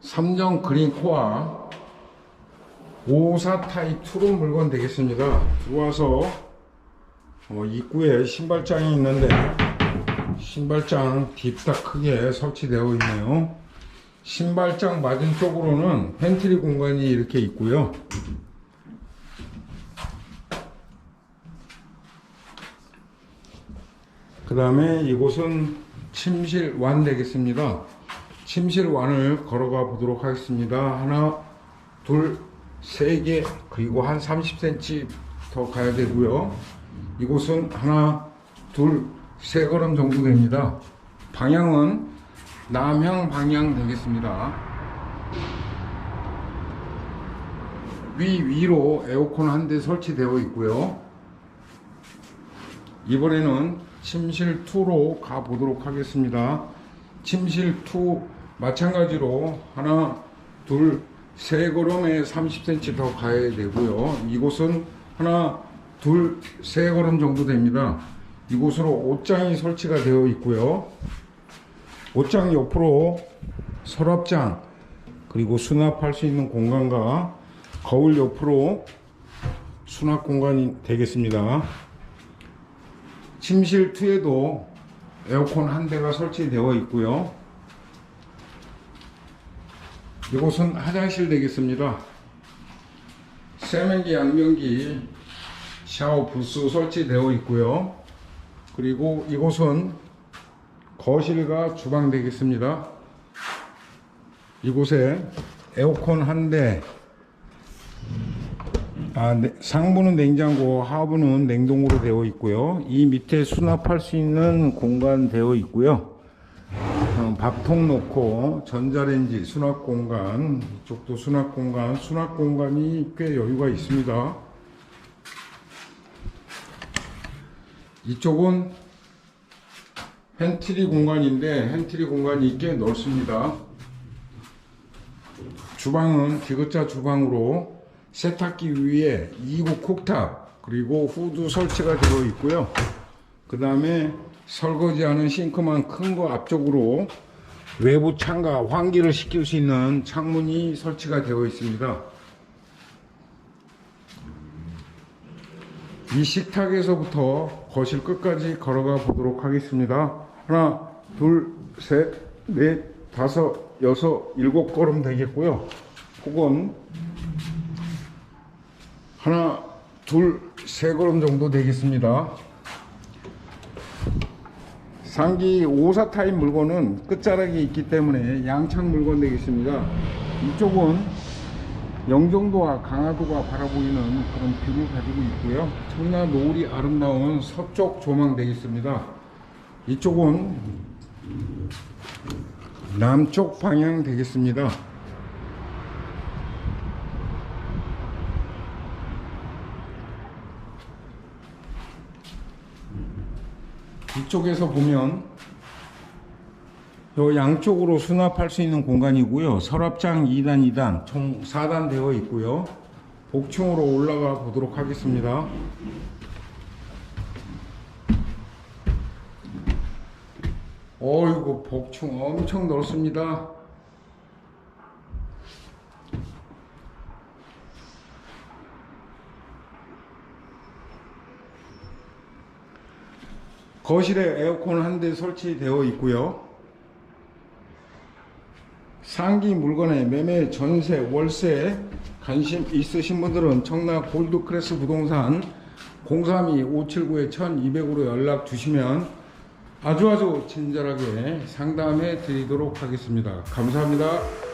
삼정 그린 코아 54 타입 투룸 물건 되겠습니다. 들어와서 어, 입구에 신발장이 있는데 신발장 딥다 크게 설치되어 있네요. 신발장 맞은 쪽으로는 팬트리 공간이 이렇게 있고요. 그 다음에 이곳은 침실 완 되겠습니다. 침실완을 걸어가 보도록 하겠습니다. 하나, 둘, 세 개, 그리고 한 30cm 더 가야 되고요. 이곳은 하나, 둘, 세 걸음 정도 됩니다. 방향은 남향 방향 되겠습니다. 위 위로 에어컨 한 대 설치되어 있고요. 이번에는 침실 2로 가 보도록 하겠습니다. 침실 2 마찬가지로 하나, 둘, 세 걸음에 30cm 더 가야 되고요. 이곳은 하나, 둘, 세 걸음 정도 됩니다. 이곳으로 옷장이 설치가 되어 있고요. 옷장 옆으로 서랍장 그리고 수납할 수 있는 공간과 거울 옆으로 수납 공간이 되겠습니다. 침실 2에도 에어컨 한 대가 설치되어 있고요. 이곳은 화장실 되겠습니다. 세면기, 양변기, 샤워 부스 설치되어 있고요. 그리고 이곳은 거실과 주방 되겠습니다. 이곳에 에어컨 한 대, 아, 네, 상부는 냉장고, 하부는 냉동으로 되어 있고요. 이 밑에 수납할 수 있는 공간 되어 있고요. 어, 밥통 놓고 전자레인지 수납 공간, 이쪽도 수납 공간, 수납 공간이 꽤 여유가 있습니다. 이쪽은 팬트리 공간인데 팬트리 공간이 꽤 넓습니다. 주방은 디귿자 주방으로 세탁기 위에 2구 쿡탑 그리고 후드 설치가 되어 있고요. 그 다음에 설거지하는 싱크만 큰 거 앞쪽으로 외부 창과 환기를 시킬 수 있는 창문이 설치가 되어 있습니다. 이 식탁에서부터 거실 끝까지 걸어가 보도록 하겠습니다. 하나, 둘, 셋, 넷, 다섯, 여섯, 일곱 걸음 되겠고요. 혹은 하나, 둘, 세 걸음 정도 되겠습니다. 상기 54 타입 물건은 끝자락이 있기 때문에 양창 물건 되겠습니다. 이쪽은 영종도와 강화도가 바라보이는 그런 뷰를 가지고 있고요. 청라 노을이 아름다운 서쪽 조망 되겠습니다. 이쪽은 남쪽 방향 되겠습니다. 이쪽에서 보면 요 양쪽으로 수납할 수 있는 공간이고요. 서랍장 2단, 2단, 총 4단 되어 있고요. 복층으로 올라가 보도록 하겠습니다. 어이구, 복층 엄청 넓습니다. 거실에 에어컨 한 대 설치되어 있고요. 상기 물건의 매매, 전세, 월세 관심 있으신 분들은 청라 골드크래스 부동산 032-579-1200으로 연락 주시면 아주 아주 친절하게 상담해 드리도록 하겠습니다. 감사합니다.